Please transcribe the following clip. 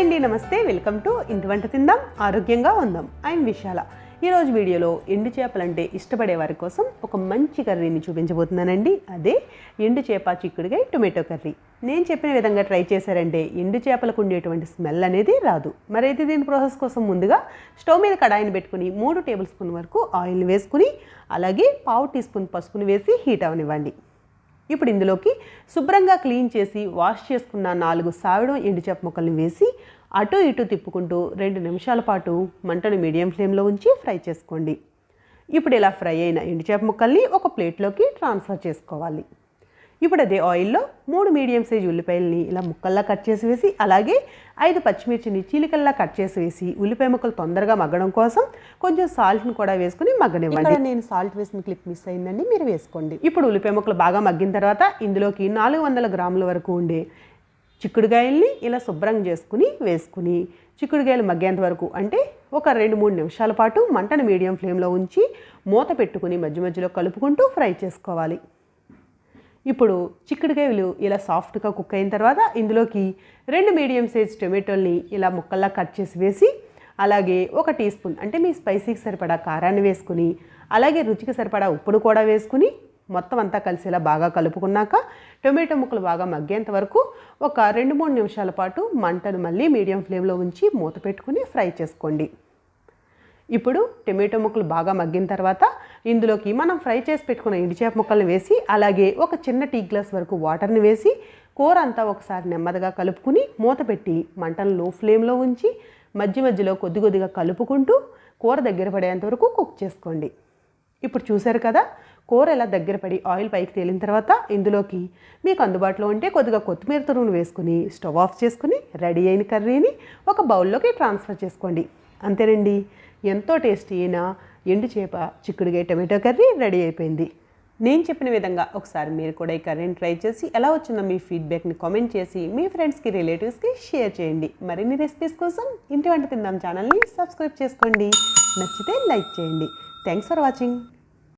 Hi అండి నమస్తే. Welcome to ఇంటి వంట తిందాం ఆరోగ్యంగా ఉందాం. ఐఎమ్ విశాల. ఈరోజు వీడియోలో ఎండు చేపలంటే ఇష్టపడే వారి కోసం ఒక మంచి కర్రీని చూపించబోతున్నానండి. అదే ఎండు చేప చిక్కుడుగా టొమాటో కర్రీ. నేను చెప్పిన విధంగా ట్రై చేశారంటే ఎండు చేపలకు ఉండేటువంటి స్మెల్ అనేది రాదు. మరైతే దీని ప్రాసెస్ కోసం ముందుగా స్టవ్ మీద కడాయిని పెట్టుకుని మూడు టేబుల్ స్పూన్ వరకు ఆయిల్ వేసుకుని అలాగే పావు టీ స్పూన్ పసుపుని వేసి హీట్ అవనివ్వండి. ఇప్పుడు ఇందులోకి శుభ్రంగా క్లీన్ చేసి వాష్ చేసుకున్న నాలుగు సావిడం ఎండుచేప ముక్కల్ని వేసి అటు ఇటు తిప్పుకుంటూ రెండు నిమిషాల పాటు మంటను మీడియం ఫ్లేమ్లో ఉంచి ఫ్రై చేసుకోండి. ఇప్పుడు ఇలా ఫ్రై అయిన ఎండుచేప ముక్కల్ని ఒక ప్లేట్లోకి ట్రాన్స్ఫర్ చేసుకోవాలి. ఇప్పుడు అదే ఆయిల్లో మూడు మీడియం సైజ్ ఉల్లిపాయలని ఇలా ముక్కల్లా కట్ చేసి వేసి అలాగే ఐదు పచ్చిమిర్చిని చీలికల్లా కట్ చేసి వేసి ఉల్లిపాయ ముక్కలు తొందరగా మగ్గడం కోసం కొంచెం సాల్ట్ని కూడా వేసుకుని మగ్గనివ్వండి. నేను సాల్ట్ వేసిన క్లిప్ మిస్ అయిందండి మీరు వేసుకోండి. ఇప్పుడు ఉల్లిపాయ ముక్కలు బాగా మగ్గిన తర్వాత ఇందులోకి నాలుగు వందల గ్రాముల వరకు ఉండే చిక్కుడుగాయల్ని ఇలా శుభ్రం చేసుకుని వేసుకుని చిక్కుడుగాయలు మగ్గేంత వరకు అంటే ఒక రెండు మూడు నిమిషాల పాటు మంటను మీడియం ఫ్లేమ్లో ఉంచి మూత పెట్టుకుని మధ్య మధ్యలో కలుపుకుంటూ ఫ్రై చేసుకోవాలి. ఇప్పుడు చిక్కుడుకాయలు ఇలా సాఫ్ట్గా కుక్ అయిన తర్వాత ఇందులోకి రెండు మీడియం సైజ్ టొమాటోల్ని ఇలా ముక్కల్లా కట్ చేసి వేసి అలాగే ఒక టీ స్పూన్ అంటే మీ స్పైసీకి సరిపడా కారాన్ని వేసుకుని అలాగే రుచికి సరిపడా ఉప్పును కూడా వేసుకుని మొత్తం అంతా కలిసేలా బాగా కలుపుకున్నాక టొమాటో ముక్కలు బాగా మగ్గేంత వరకు ఒక రెండు మూడు నిమిషాల పాటు మంటను మళ్ళీ మీడియం ఫ్లేమ్లో ఉంచి మూత పెట్టుకుని ఫ్రై చేసుకోండి. ఇప్పుడు టమాటో ముక్కలు బాగా మగ్గిన తర్వాత ఇందులోకి మనం ఫ్రై చేసి పెట్టుకున్న ఎండుచేప ముక్కల్ని వేసి అలాగే ఒక చిన్న టీ గ్లాస్ వరకు వాటర్ని వేసి కూర అంతా ఒకసారి నెమ్మదిగా కలుపుకుని మూత పెట్టి మంటను లో ఫ్లేమ్లో ఉంచి మధ్య మధ్యలో కొద్ది కొద్దిగా కలుపుకుంటూ కూర దగ్గర పడేంత వరకు కుక్ చేసుకోండి. ఇప్పుడు చూశారు కదా కూర ఇలా దగ్గర పడి ఆయిల్ పైకి తేలిన తర్వాత ఇందులోకి మీకు అందుబాటులో ఉంటే కొద్దిగా కొత్తిమీర తురుమును వేసుకుని స్టవ్ ఆఫ్ చేసుకుని రెడీ అయిన కర్రీని ఒక బౌల్లోకి ట్రాన్స్ఫర్ చేసుకోండి. అంతేనండి. ఎంతో టేస్టీ అయిన ఎండు చేప చిక్కుడుగా టమాటో కర్రీ రెడీ అయిపోయింది. నేను చెప్పిన విధంగా ఒకసారి మీరు కూడా ఈ కర్రీని ట్రై చేసి ఎలా వచ్చిందో మీ ఫీడ్బ్యాక్ని కామెంట్ చేసి మీ ఫ్రెండ్స్కి రిలేటివ్స్కి షేర్ చేయండి. మరిన్ని రెసిపీస్ కోసం ఇంటి వంట తిందాం ఛానల్ని సబ్స్క్రైబ్ చేసుకోండి. నచ్చితే లైక్ చేయండి. Thanks for watching.